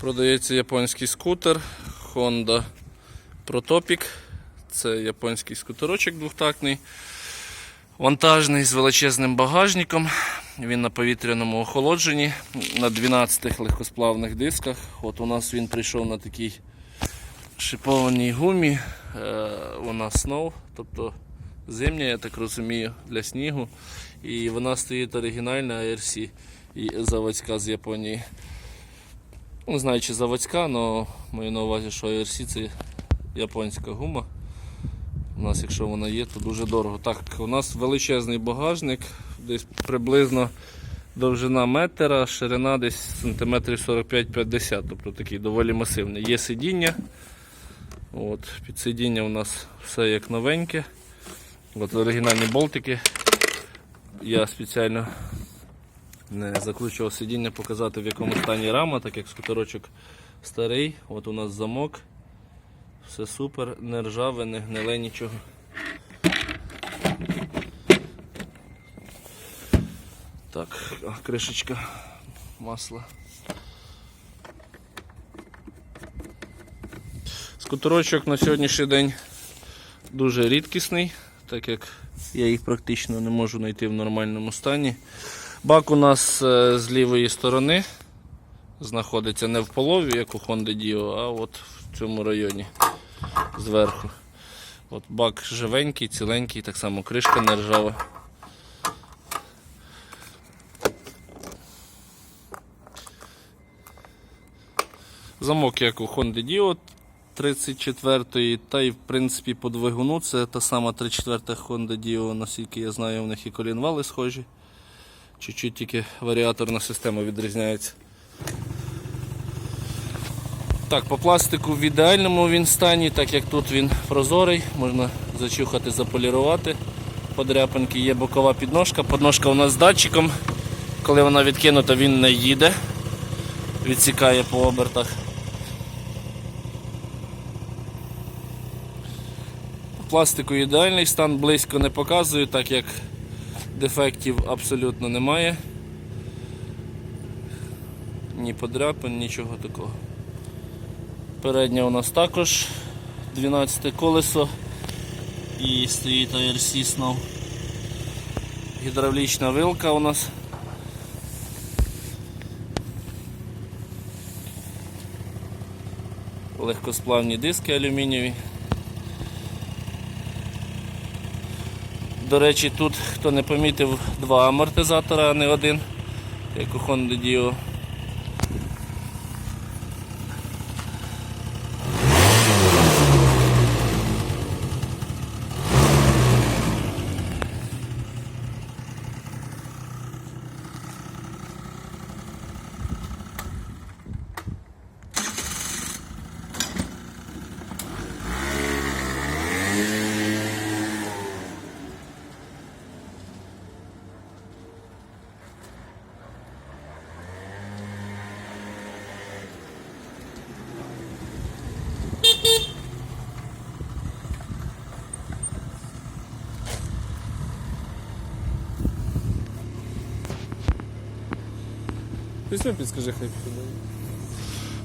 Продається японський скутер Honda Protopic. Це японський скутерочок двохтактний. Вантажний з величезним багажником. Він на повітряному охолодженні на 12 легкосплавних дисках. От у нас він прийшов на такій шипованій гумі. Е, Вона Snow, тобто зимня, я так розумію, для снігу. І вона стоїть оригінальна ARC заводська з Японії. Ну, Не знаю, чи заводська, але маю на увазі, що ARC це японська гума. У нас, якщо вона є, то дуже дорого. Так, у нас величезний багажник, десь приблизно довжина метра, ширина десь сантиметрів 45-50, тобто такий доволі масивний. Є сидіння. От, під сидіння у нас все як новеньке. От оригінальні болтики. Я спеціально не закручував сидіння, показати в якому стані рама, так як скутерочок старий. От у нас замок. Все супер, не ржаве, не гниле нічого. Так, кришечка масла. Скутерочок на сьогоднішній день дуже рідкісний, так як я їх практично не можу знайти в нормальному стані. Бак у нас е, з лівої сторони знаходиться не в полові, як у Honda Dio, а от в цьому районі зверху. От бак живенький, ціленький, так само кришка не ржава. Замок, як у Honda Dio 34 та й в принципі по двигуну це та сама 34 Honda Dio, наскільки я знаю, в них і колінвали схожі. Чуть-чуть тільки варіаторна система відрізняється. Так, по пластику в ідеальному він стані, так як тут він прозорий, можна зачухати, заполірувати. Подряпинки є бокова підножка. Подножка у нас з датчиком. Коли вона відкинута, він не їде, відсікає по обертах. Пластику ідеальний стан, близько не показую, так як дефектів абсолютно немає. Ні подряпин, нічого такого. Передня у нас також 12 колесо і стоїть ARC Snow. Гідравлічна вилка у нас. Легкосплавні диски алюмінієві. До речі, тут, хто не помітив, два амортизатора, а не один, як у Honda Dio. Візьми, підскажи, хай піде.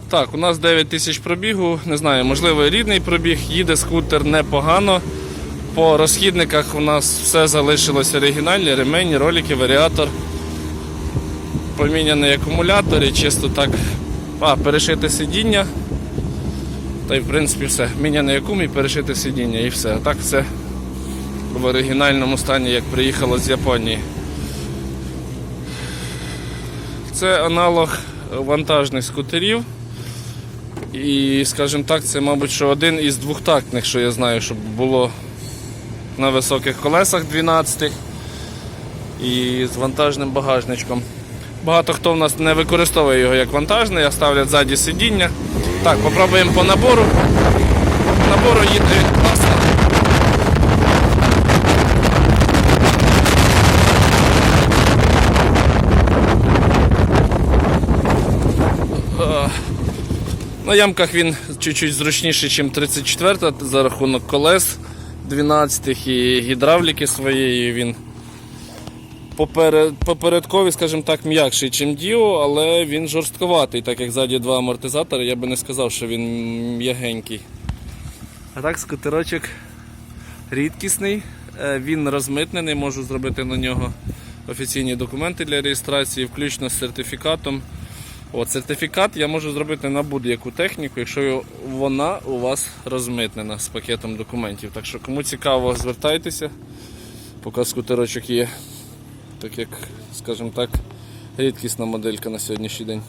Так, у нас 9 тисяч пробігу, не знаю, можливо, рідний пробіг, їде скутер непогано. По розхідниках у нас все залишилось оригінальне, ремені, ролики, варіатор. Поміняний акумулятор і чисто так. А, перешите сидіння. Та й в принципі все. Міняний акум і перешите сидіння і все. А так все в оригінальному стані, як приїхало з Японії. Це аналог вантажних скутерів. І, скажімо так, це, мабуть, що один із двохтактних, що я знаю, щоб було на високих колесах 12 і з вантажним багажничком. Багато хто в нас не використовує його як вантажний, а ставлять ззаді сидіння. Так, попробуємо по набору. Набору їде він класно. На ямках він чуть-чуть зручніший, ніж 34 за рахунок колес 12 і гідравліки своєї він поперед, попередкові, скажімо так, м'якший, ніж Діо, але він жорстковатий, так як ззаді два амортизатори, я би не сказав, що він м'ягенький. А так, скутерочок рідкісний, е, він розмитнений, можу зробити на нього офіційні документи для реєстрації, включно з сертифікатом. От, сертифікат я можу зробити на будь-яку техніку, якщо вона у вас розмитнена з пакетом документів. Так що кому цікаво, звертайтеся, поки скутерочок є. Так як, скажімо так, рідкісна моделька на сьогоднішній день.